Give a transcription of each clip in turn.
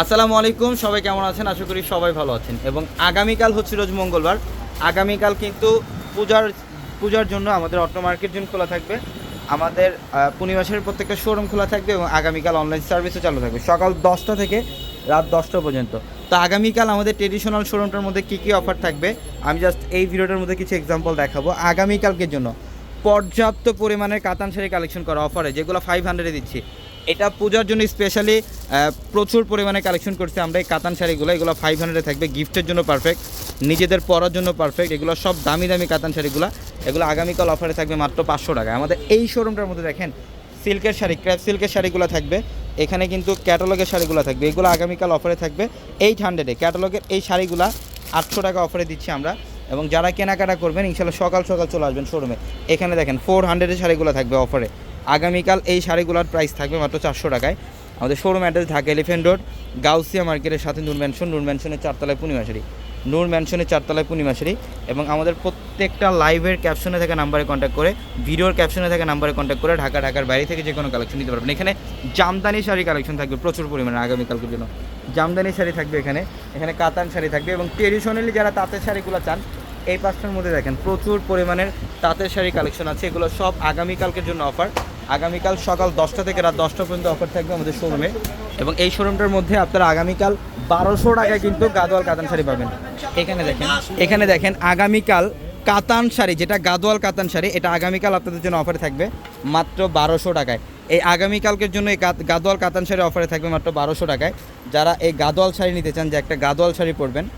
আসসালামু আলাইকুম, সবাই কেমন আছেন? আশা করি সবাই ভালো আছেন। এবং আগামীকাল হচ্ছে রোজ মঙ্গলবার। আগামীকাল কিন্তু পূজার পূজার জন্য আমাদের অটো মার্কেট জোন খোলা থাকবে। আমাদের পূর্ণিমাসের প্রত্যেকটা শোরুম খোলা থাকবে এবং আগামীকাল অনলাইন সার্ভিসও চালু থাকবে। সকাল দশটা থেকে রাত দশটা পর্যন্ত। তো আগামীকাল আমাদের ট্রেডিশনাল শোরুমটার মধ্যে কী কী অফার থাকবে? আমি জাস্ট এই ভিডিওটার মধ্যে কিছু এক্সাম্পল দেখাবো। আগামীকালকের জন্য পর্যাপ্ত পরিমাণের কাতান শাড়ি কালেকশন করা অফারে যেগুলো ফাইভ হান্ড্রেডে দিচ্ছি। এটা পূজার জন্য স্পেশালি প্রচুর পরিমাণে কালেকশন করছি আমরা এই কাতান শাড়িগুলো। এগুলো ফাইভ হান্ড্রেডে থাকবে গিফটের জন্য পারফেক্ট নিজেদের পরার জন্য পারফেক্ট এগুলো সব দামি দামি কাতান শাড়িগুলো। এগুলো আগামীকাল অফারে থাকবে মাত্র পাঁচশো টাকা আমাদের এই শোরুমটার মধ্যে দেখেন সিল্কের শাড়ি ক্র্যাপ সিল্কের শাড়িগুলো থাকবে। এখানে কিন্তু ক্যাটালগের শাড়িগুলো থাকবে। এগুলো আগামীকাল অফারে থাকবে এইট হান্ড্রেডে ক্যাটালগের এই শাড়িগুলো আটশো টাকা অফারে দিচ্ছি আমরা। এবং যারা কেনাকাটা করবেন, ইনশাল্লাহ সকাল সকাল চলে আসবেন শোরুমে এখানে দেখেন ফোর হান্ড্রেডের শাড়িগুলো থাকবে অফারে আগামীকাল এই শাড়িগুলোর প্রাইস থাকবে মাত্র চারশো টাকায়। আমাদের showroom address Dhaka Elephant Road Gausia মার্কেটের সাথে নূর ম্যানশন নূর ম্যানশনের চারতলায় পূর্ণিমা শাড়ি। নূর ম্যানশনের চারতলায় পূর্ণিমা শাড়ি এবং আমাদের প্রত্যেকটা লাইভের ক্যাপশনে থাকা নাম্বারে কন্ট্যাক্ট করে ভিডিওর ক্যাপশনে থাকা নাম্বারে কন্ট্যাক্ট করে ঢাকা, ঢাকার বাইরে থেকে যে কোনো কালেকশন নিতে পারবেন। এখানে জামদানি শাড়ি কালেকশন থাকবে প্রচুর পরিমাণে আগামীকালকের জন্য। জামদানি শাড়ি থাকবে এখানে। এখানে কাতান শাড়ি থাকবে এবং ট্রেডিশনালি যারা তাঁতের শাড়িগুলো চান এই পাঁচটার মধ্যে দেখেন, প্রচুর পরিমাণের তাঁতের শাড়ি কালেকশন আছে। এগুলো সব আগামীকালকের জন্য অফার আগামীকাল সকাল দশটা থেকে রাত দশটা পর্যন্ত অফার থাকবে আমাদের শোরুমে এবং এই শোরুমটার মধ্যে আপনারা আগামীকাল বারোশো টাকায় কিন্তু গাদোয়াল কাতান শাড়ি পাবেন। এখানে দেখেন এখানে দেখেন আগামীকাল কাতান শাড়ি, যেটা গাদোয়াল কাতান শাড়ি, এটা আগামীকাল আপনাদের জন্য অফারে থাকবে মাত্র বারোশো টাকায়। এই আগামীকালকের জন্য এই গাদ- গাদোয়াল কাতান শাড়ি অফারে থাকবে মাত্র বারোশো টাকায়। যারা এই গাদোয়াল শাড়ি নিতে চান, যে একটা গাদোয়াল শাড়ি পরবেন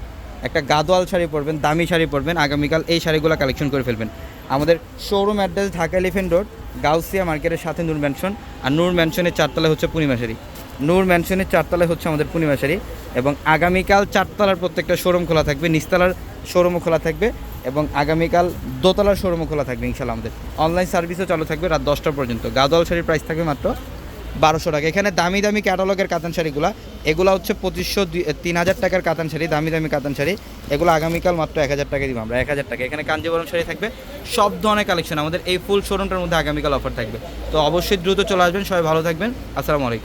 একটা গাদোয়াল শাড়ি পরবেন, দামি শাড়ি পরবেন, আগামীকাল এই শাড়িগুলো কালেকশন করে ফেলবেন। আমাদের showroom address Dhaka Elephant Road Gausia মার্কেটের সাথে নূর ম্যানশন আর নূর ম্যানশনের চারতলায় হচ্ছে পূর্ণিমা শাড়ি। নূর ম্যানশনের চারতলায় হচ্ছে আমাদের পূর্ণিমা শাড়ি, এবং আগামীকাল চারতলার প্রত্যেকটা শোরুম খোলা থাকবে, নিচতলার শোরুমও খোলা থাকবে, এবং আগামীকাল দোতলার শোরুমও খোলা থাকবে ইনশাল্লাহ আমাদের। অনলাইন সার্ভিসও চালু থাকবে রাত দশটা পর্যন্ত। গাদোয়াল শাড়ির প্রাইস থাকবে মাত্র বারোশো টাকা। এখানে দামি দামি ক্যাটালগের কাতান শাড়িগুলো। এগুলো হচ্ছে পঁচিশশো তিন হাজার টাকার কাতান শাড়ি, দামি দামি কাতান শাড়ি। এগুলো আগামীকাল মাত্র এক হাজার টাকা দিব আমরা, এক হাজার টাকা এখানে কাঞ্জিবরম শাড়ি থাকবে। সব ধরনের কালেকশন আমাদের এই ফুল শোরুমটার মধ্যে আগামীকাল অফার থাকবে। তো অবশ্যই দ্রুত চলে আসবেন, সবাই ভালো থাকবেন। আসসালামু আলাইকুম।